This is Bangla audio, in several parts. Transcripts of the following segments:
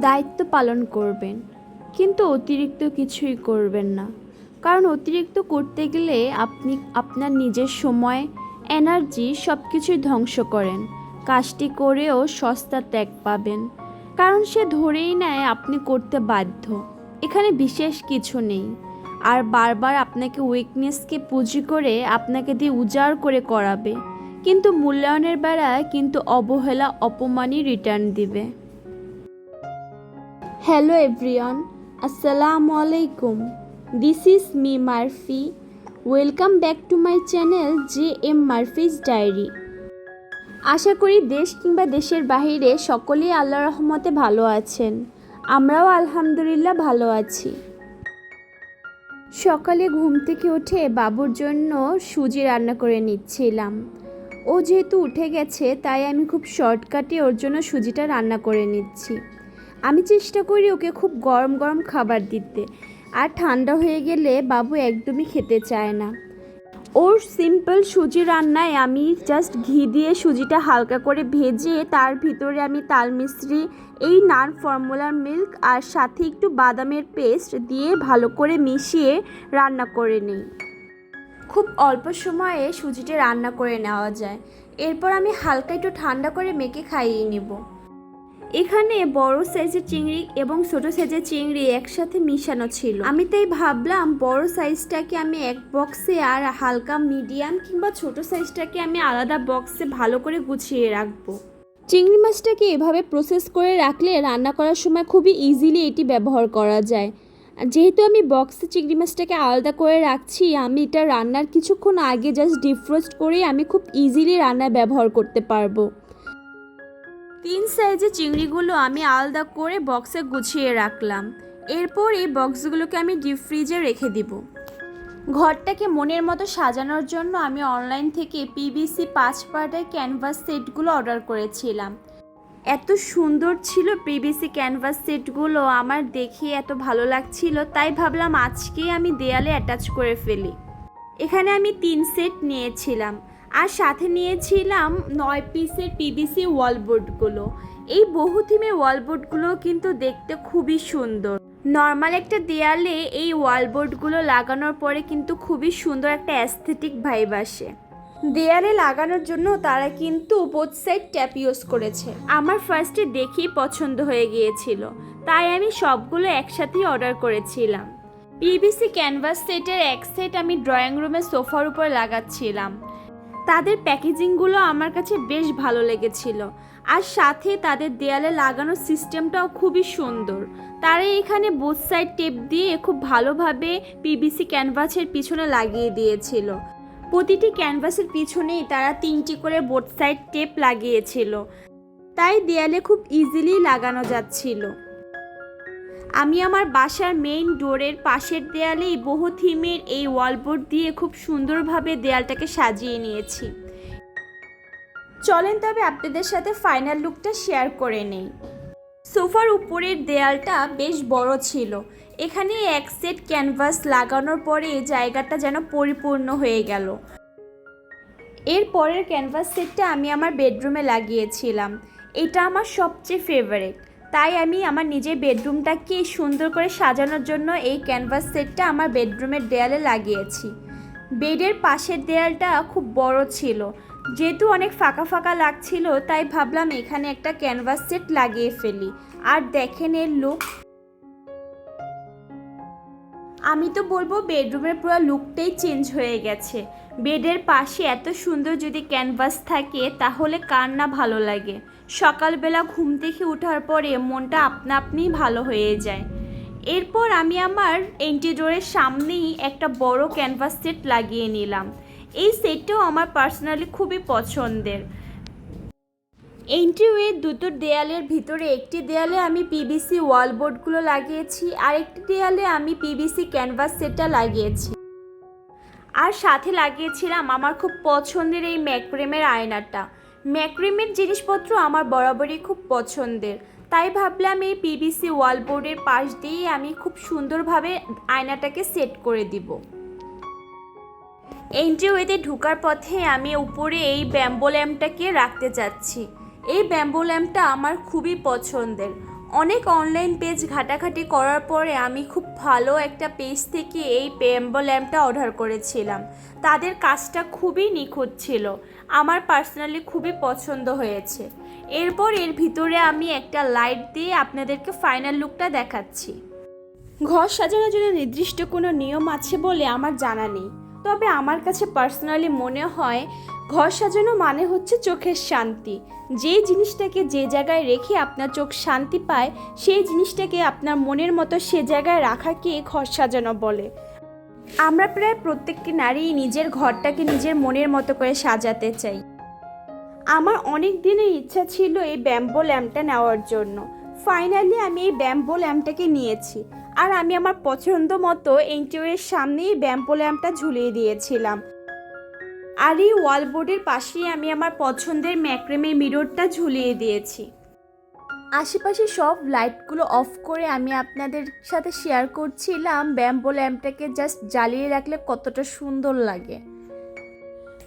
দায়িত্ব পালন করবেন, কিন্তু অতিরিক্ত কিছুই করবেন না। কারণ অতিরিক্ত করতে গেলে আপনি আপনার নিজের সময় এনার্জি সব কিছুই ধ্বংস করেন। কাজটি করেও সস্তা ত্যাগ পাবেন। কারণ সে ধরেই নেয় আপনি করতে বাধ্য। এখানে বিশেষ কিছু নেই। আর বারবার আপনাকে উইকনেসকে পুঁজি করে আপনাকে দিয়ে উজাড় করে করাবে। কিন্তু মূল্যায়নের বেলায় কিন্তু অবহেলা, অপমানই রিটার্ন দিবে। হ্যালো এভরিওয়ান আসসালামু আলাইকুম this is me Murphy welcome back to my channel J M Murphy's diary আশা করি দেশ কিংবা দেশের বাহিরে সকলেই আল্লাহ রহমতে ভালো আছেন। আমরাও আলহামদুলিল্লাহ ভালো আছি। সকালে ঘুম থেকে উঠে বাবুর জন্য সুজি রান্না করে নিচ্ছিলাম। ও যেহেতু উঠে গেছে, তাই আমি খুব শর্টকাটে ওর জন্য সুজিটা রান্না করে নিচ্ছি। আমি চেষ্টা করি ওকে খুব গরম গরম খাবার দিতে। আর ঠান্ডা হয়ে গেলে বাবু একদমই খেতে চায় না। ওর সিম্পল সুজি রান্নায় আমি জাস্ট ঘি দিয়ে সুজিটা হালকা করে ভেজে তার ভিতরে আমি তাল মিশ্রি, এই নান ফর্মুলার মিল্ক আর সাথে একটু বাদামের পেস্ট দিয়ে ভালো করে মিশিয়ে রান্না করে নিই। খুব অল্প সময়ে সুজিটা রান্না করে নেওয়া যায়। এরপর আমি হালকা একটু ঠান্ডা করে মেখে খাইয়ে নেব। এখানে বড় সাইজের চিংড়ি এবং ছোট সাইজের চিংড়ি একসাথে মিশানো ছিল। আমি তাই ভাবলাম বড় সাইজটাকে আমি এক বক্সে আর হালকা মিডিয়াম কিংবা ছোট সাইজটাকে আমি আলাদা বক্সে ভালো করে গুছিয়ে রাখব। চিংড়ি মাছটাকে এভাবে প্রসেস করে রাখলে রান্না করার সময় খুবই ইজিলি এটি ব্যবহার করা যায়। যেহেতু আমি বক্সে চিংড়ি মাছটাকে আলাদা করে রাখছি, আমি এটা রান্নার কিছুক্ষণ আগে জাস্ট ডিফ্রোস্ট করে আমি খুব ইজিলি রান্নায় ব্যবহার করতে পারব। তিন সাইজের চিংড়িগুলো আমি আলাদা করে বক্সে গুছিয়ে রাখলাম। এরপর এই বক্সগুলোকে আমি ডিপ ফ্রিজে রেখে দিব। ঘরটাকে মনের মতো সাজানোর জন্য আমি অনলাইন থেকে পিভিসি পাঁচ পার্টের ক্যানভাস সেটগুলো অর্ডার করেছিলাম। এত সুন্দর ছিল পিভিসি ক্যানভাস সেটগুলো, আমার দেখে এত ভালো লাগছিল, তাই ভাবলাম আজকেই আমি দেয়ালে অ্যাটাচ করে ফেলি। এখানে আমি তিন সেট নিয়েছিলাম। আর সাথে নিয়েছিলাম নয় পিসের পিভিসি ওয়ালবোর্ডগুলো এই বহু থিমের ওয়ালবোর্ডগুলো কিন্তু দেখতে খুবই সুন্দর। নর্মাল একটা দেয়ালে এই ওয়ালবোর্ডগুলো লাগানোর পরে কিন্তু খুবই সুন্দর একটা অ্যাস্থেটিক ভাইব আসে। দেয়ালে লাগানোর জন্য তারা কিন্তু বোথ সাইড ট্যাপ ইউজ করেছে। আমার ফার্স্টে দেখেই পছন্দ হয়ে গিয়েছিল। তাই আমি সবগুলো একসাথেই অর্ডার করেছিলাম। পিভিসি ক্যানভাস সেটের এক সেট আমি ড্রয়িং রুমের সোফার উপর লাগাচ্ছিলাম। তাদের প্যাকেজিংগুলো আমার কাছে বেশ ভালো লেগেছিল। আর সাথে তাদের দেয়ালে লাগানোর সিস্টেমটাও খুবই সুন্দর। তারা এখানে বোথ সাইড টেপ দিয়ে খুব ভালোভাবে পিভিসি ক্যানভাসের পিছনে লাগিয়ে দিয়েছিল। প্রতিটি ক্যানভাসের পিছনেই তারা তিনটি করে বোথ সাইড টেপ লাগিয়েছিল। তাই দেয়ালে খুব ইজিলি লাগানো যাচ্ছিল। আমি আমার বাসার মেইন ডোরের পাশের দেয়ালেই বহু থিমের এই ওয়ালবোর্ড দিয়ে খুব সুন্দরভাবে দেয়ালটাকে সাজিয়ে নিয়েছি। চলেন তবে আপনাদের সাথে ফাইনাল লুকটা শেয়ার করে নেই। সোফার উপরের দেয়ালটা বেশ বড় ছিল। এখানে এক সেট ক্যানভাস লাগানোর পরে জায়গাটা যেন পরিপূর্ণ হয়ে গেল। এর পরের ক্যানভাস সেটটা আমি আমার বেডরুমে লাগিয়েছিলাম। এটা আমার সবচেয়ে ফেভারিট তাই আমি আমার নিজের বেডরুমটাকে সুন্দর করে সাজানোর জন্য এই ক্যানভাস সেটটা আমার বেডরুমের দেয়ালে লাগিয়েছি। বেডের পাশের দেয়ালটা খুব বড় ছিল। যেহেতু অনেক ফাঁকা ফাঁকা লাগছিল, তাই ভাবলাম এখানে একটা ক্যানভাস সেট লাগিয়ে ফেলি। আর দেখেন এর লুক আমি তো বলব বেডরুমের পুরো লুকটাই চেঞ্জ হয়ে গেছে। বেডের পাশে এত সুন্দর যদি ক্যানভাস থাকে, তাহলে কার না ভালো লাগে? সকালবেলা ঘুম থেকে ওঠার পরে মনটা আপনা আপনিই ভালো হয়ে যায়। এরপর আমি আমার এন্টিডোরের সামনেই একটা বড় ক্যানভাস সেট লাগিয়ে নিলাম। এই সেটটাও আমার পার্সোনালি খুবই পছন্দের। এন্ট্রিওয়ে দুটো দেয়ালের ভিতরে, একটি দেয়ালে আমি পিভিসি ওয়াল বোর্ডগুলো লাগিয়েছি, আর একটি দেয়ালে আমি পিভিসি ক্যানভাস সেটটা লাগিয়েছি। আর সাথে লাগিয়েছিলাম আমার খুব পছন্দের এই ম্যাকপ্রেমের আয়নাটা। ম্যাক্রেমের জিনিসপত্র আমার বরাবরই খুব পছন্দের। তাই ভাবলাম এই পিভিসি ওয়ালবোর্ডের পাশ দিয়ে আমি খুব সুন্দরভাবে আয়নাটাকে সেট করে দিব। এন্ট্রিওয়েতে ঢুকার পথে আমি উপরে এই ব্যাম্বো ল্যাম্পটাকে রাখতে চাচ্ছি। এই ব্যাম্বো ল্যাম্পটা আমার খুবই পছন্দের। অনেক অনলাইন পেজ ঘাটাঘাটি করার পরে আমি খুব ভালো একটা পেজ থেকে এই ব্যাম্বো ল্যাম্পটা অর্ডার করেছিলাম। তাদের কাজটা খুবই নিখুঁত ছিল। আমার পার্সোনালি খুবই পছন্দ হয়েছে। এরপর এর ভিতরে আমি একটা লাইট দিয়ে আপনাদেরকে ফাইনাল লুকটা দেখাচ্ছি। ঘর সাজানোর জন্য নির্দিষ্ট কোনো নিয়ম আছে বলে আমার জানা নেই। তবে আমার কাছে পার্সোনালি মনে হয় ঘর সাজানো মানে হচ্ছে চোখের শান্তি। যে জিনিসটাকে যে জায়গায় রেখে আপনার চোখ শান্তি পায়, সেই জিনিসটাকে আপনার মনের মতো সে জায়গায় রাখাকে ঘর সাজানো বলে। আমরা প্রায় প্রত্যেকটি নারী নিজের ঘরটাকে নিজের মনের মতো করে সাজাতে চাই। আমার অনেক দিনের ইচ্ছা ছিল এই ব্যাম্বো ল্যাম্পটা নেওয়ার জন্য। ফাইনালি আমি এই ব্যাম্বো ল্যাম্পটাকে নিয়েছি। আর আমি আমার পছন্দ মতো এন্টিওয়ের সামনেই ব্যাম্বো ল্যাম্পটা ঝুলিয়ে দিয়েছিলাম। আর এই ওয়ালবোর্ডের পাশেই আমি আমার পছন্দের ম্যাক্রেমের মিররটা ঝুলিয়ে দিয়েছি। আশেপাশে সব লাইটগুলো অফ করে আমি আপনাদের সাথে শেয়ার করছিলাম ব্যাম্বো ল্যাম্পটাকে জাস্ট জ্বালিয়ে রাখলে কতটা সুন্দর লাগে।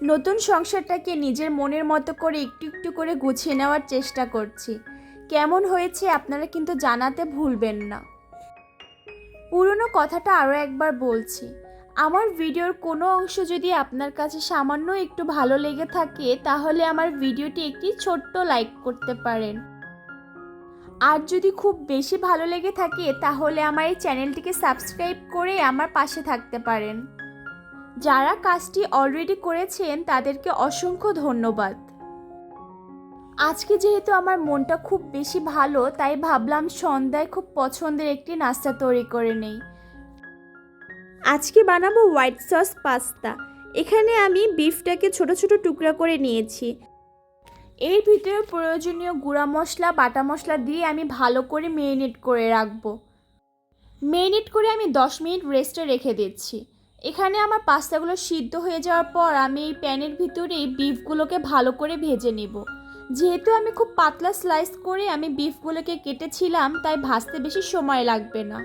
নতুন সংসারটাকে নিজের মনের মতো করে একটু একটু করে গুছিয়ে নেওয়ার চেষ্টা করছি। কেমন হয়েছে আপনারা কিন্তু জানাতে ভুলবেন না। পুরনো কথাটা আরও একবার বলছি। আমার ভিডিওর কোনো অংশ যদি আপনার কাছে সামান্য একটু ভালো লেগে থাকে, তাহলে আমার ভিডিওটি একটি ছোট্ট লাইক করতে পারেন। আর যদি খুব বেশি ভালো লেগে থাকে, তাহলে আমার এই চ্যানেলটিকে সাবস্ক্রাইব করে আমার পাশে থাকতে পারেন। যারা কাজটি অলরেডি করেছেন, তাদেরকে অসংখ্য ধন্যবাদ। আজকে যেহেতু আমার মনটা খুব বেশি ভালো তাই ভাবলাম সন্ধ্যায় খুব পছন্দের একটি নাস্তা তৈরি করে নেই। আজকে বানাবো হোয়াইট সস পাস্তা। এখানে আমি বিফটাকে ছোট ছোট টুকরা করে নিয়েছি। এর ভিতরে প্রয়োজনীয় গুঁড়া মশলা বাটা মশলা দিয়ে আমি ভালো করে মেরিনেট করে রাখব। মেরিনেট করে আমি দশ মিনিট রেস্টে রেখে দিচ্ছি। এখানে আমার পাস্তাগুলো সিদ্ধ হয়ে যাওয়ার পর আমি এই প্যানের ভিতরেই বিফগুলোকে ভালো করে ভেজে নিব। যেহেতু আমি খুব পাতলা স্লাইস করে আমি বিফগুলোকে কেটেছিলাম, তাই ভাজতে বেশি সময় লাগবে না।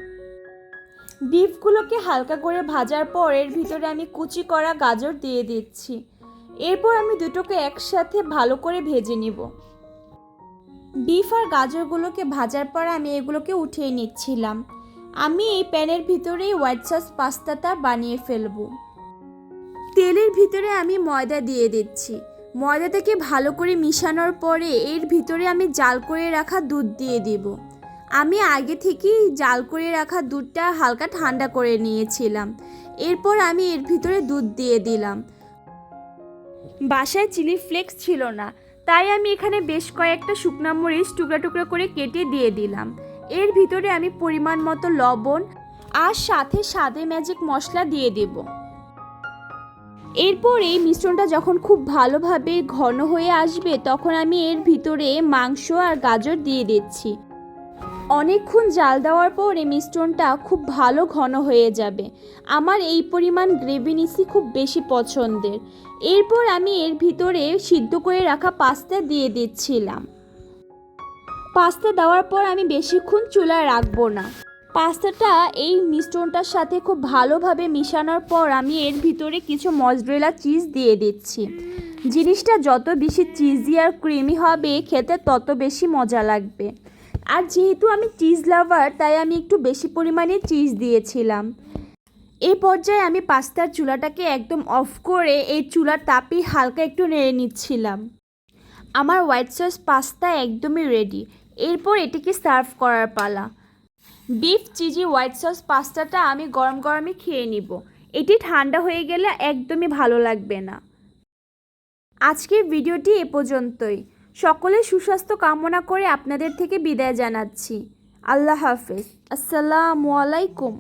বিফগুলোকে হালকা করে ভাজার পর এর ভিতরে আমি কুচি করা গাজর দিয়ে দিচ্ছি। এরপর আমি দুটোকে একসাথে ভালো করে ভেজে নিব। বিফ আর গাজরগুলোকে ভাজার পর আমি এগুলোকে উঠিয়ে নিচ্ছিলাম। আমি এই প্যানের ভিতরেই হোয়াইট সস পাস্তাটা বানিয়ে ফেলব। তেলের ভিতরে আমি ময়দা দিয়ে দিচ্ছি। ময়দাটাকে ভালো করে মিশানোর পরে এর ভিতরে আমি জাল করে রাখা দুধ দিয়ে দিব। আমি আগে থেকেই জাল করে রাখা দুধটা হালকা ঠান্ডা করে নিয়েছিলাম। এরপর আমি এর ভিতরে দুধ দিয়ে দিলাম। বাসায় চিলি ফ্লেক্স ছিল না, তাই আমি এখানে বেশ কয়েকটা শুকনা মরিচ টুকরা টুকরা করে কেটে দিয়ে দিলাম। এর ভিতরে আমি পরিমাণ মতো লবণ আর সাথে স্বাদে ম্যাজিক মশলা দিয়ে দেব। এরপর এই মিশ্রণটা যখন খুব ভালোভাবে ঘন হয়ে আসবে, তখন আমি এর ভিতরে মাংস আর গাজর দিয়ে দিচ্ছি। অনেকক্ষণ জাল দেওয়ার পর এই মিশ্রণটা খুব ভালো ঘন হয়ে যাবে। আমার এই পরিমাণ গ্রেভি নিসি খুব বেশি পছন্দের। এরপর আমি এর ভিতরে সিদ্ধ করে রাখা পাস্তা দিয়ে দিচ্ছিলাম। পাস্তা দেওয়ার পর আমি বেশিক্ষণ চুলায় রাখব না। পাস্তাটা এই মিশ্রণটার সাথে খুব ভালোভাবে মিশানোর পর আমি এর ভিতরে কিছু মজরেলা চিজ দিয়ে দিচ্ছি। জিনিসটা যত বেশি চিজি আর ক্রিমি হবে, খেতে তত বেশি মজা লাগবে। আর যেহেতু আমি চিজ লাভার, তাই আমি একটু বেশি পরিমাণে চিজ দিয়েছিলাম। এই পর্যায়ে আমি পাস্তার চুলাটাকে একদম অফ করে এই চুলার তাপই হালকা একটু নেড়ে নিচ্ছিলাম। আমার হোয়াইট সস পাস্তা একদমই রেডি এরপর এটিকে সার্ভ করার পালা। বিফ, চিজি, হোয়াইট সস পাস্তাটা আমি গরম গরমই খেয়ে নিব। এটি ঠান্ডা হয়ে গেলে একদমই ভালো লাগবে না। আজকের ভিডিওটি এ পর্যন্তই। সকলে সুস্বাস্থ্য কামনা করে আপনাদের থেকে বিদায় জানাচ্ছি। আল্লাহ হাফেজ। আসসালামু আলাইকুম।